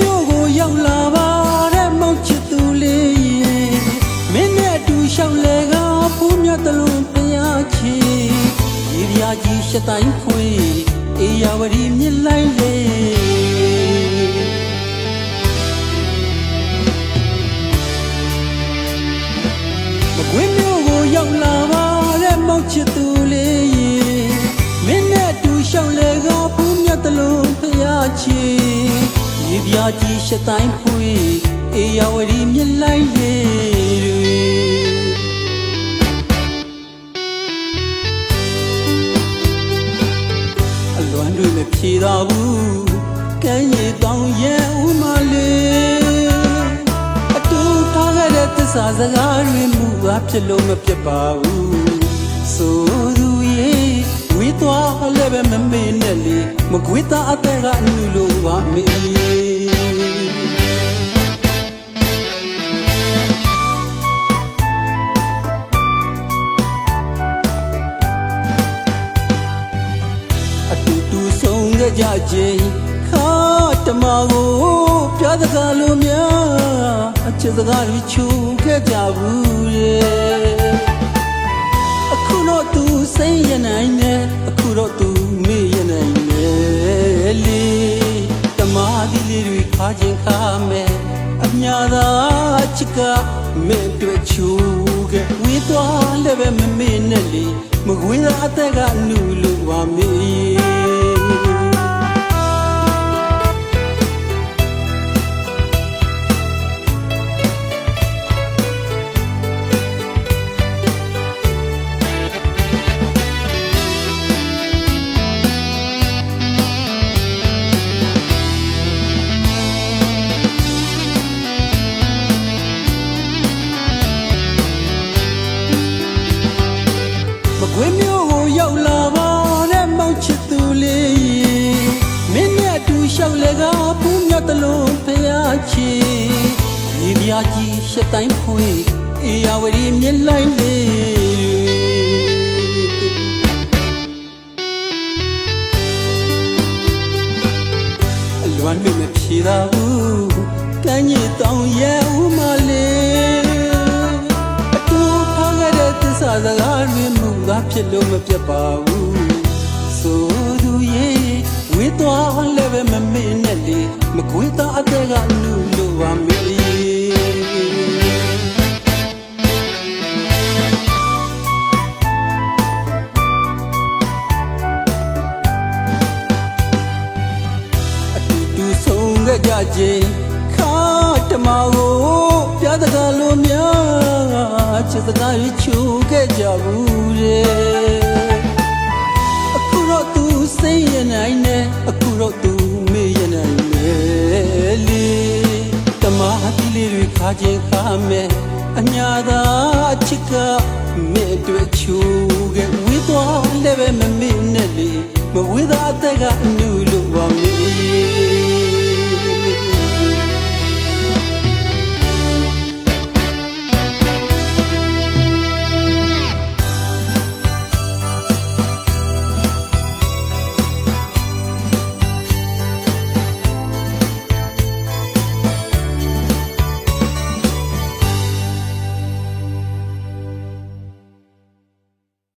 မျိုးကိုရောက်လာပါတဲ့မောက်ချစ်သူလေးရဲ့မင်းနဲ့အတူလျှောက်လဲကဖူးမြတ်တလုံးဖျားချီရေပြာကြီးရှတိုင်းခွေအေရဝတီမြစ်လိုက်လေမကွင်းမျိုးကိုရောက်လာပါတဲ့မောက်ချစ်သူ ရှစ်တိုင်းဖွေးအေယာဝတီမြစ်လိုက်လေတွေအလွမ်းတွေမဖြေတော့ဘူးကမ်းရည်တောင်ရဲ့ဥမလေးအတူထားခဲ့တဲ့သစ္စာစကားတွေမူပါဖြစ်လို့မဖြစ်ပါဘူးဆိုသူရဲ့ဝေးသွားလည်းပဲမမေ့နဲ့လေမကွေးသားအသက်ကအနူလိုပါမေး ခဲ့ကြခြင်းခါတမကိုပြားစကားလိုများအချစ်စကားတွေချူခဲ့ကြဘူးရဲ့အခုတော့သူစိတ်ရနိုင်နေအခုတော့သူမေ့ရနိုင်နေလေတမဒီလေးတွေခါခြင်းခါမယ်အညာသာချစ်ကမဲ့တွေ့ချူခဲ့ဝေးသွားလည်းပဲမမေ့နဲ့လေမကွေးသာအသက်ကနူလို့ပါမေးမ ဒီပြာကြီးရှစ်တိုင်းဖွေးအေယာဝတီမြစ်လိုက်လေအလွမ်းတွေမဖြေတာဘူးကမ်းကြီးတောင်ရဲ့ဥမလေးအတူထားခဲ့တဲ့သစ္စာစကားတွေမူကားဖြစ်လို့မပြတ်ပါဘူးဆိုသူရဲ့ဝေးသွားလည်းပဲမမေ့နဲ့လေမကွေးသားအသက်ကလူ ကြခြင်းခါတမကိုပြားတကားလိုများချစ်စကားချူခဲ့ကြဘူးတဲ့အခုတော့သူစိတ်ရနိုင်နေအခုတော့သူမေ့ရနိုင်နေလေတမတိလေးတွေခါခြင်းခါမဲ့အညာသာအချစ်ကမဲ့တွေ့ချူခဲ့ဝေးသွားလည်းပဲမမေ့နဲ့လေမဝေးသားအသက်ကအနူ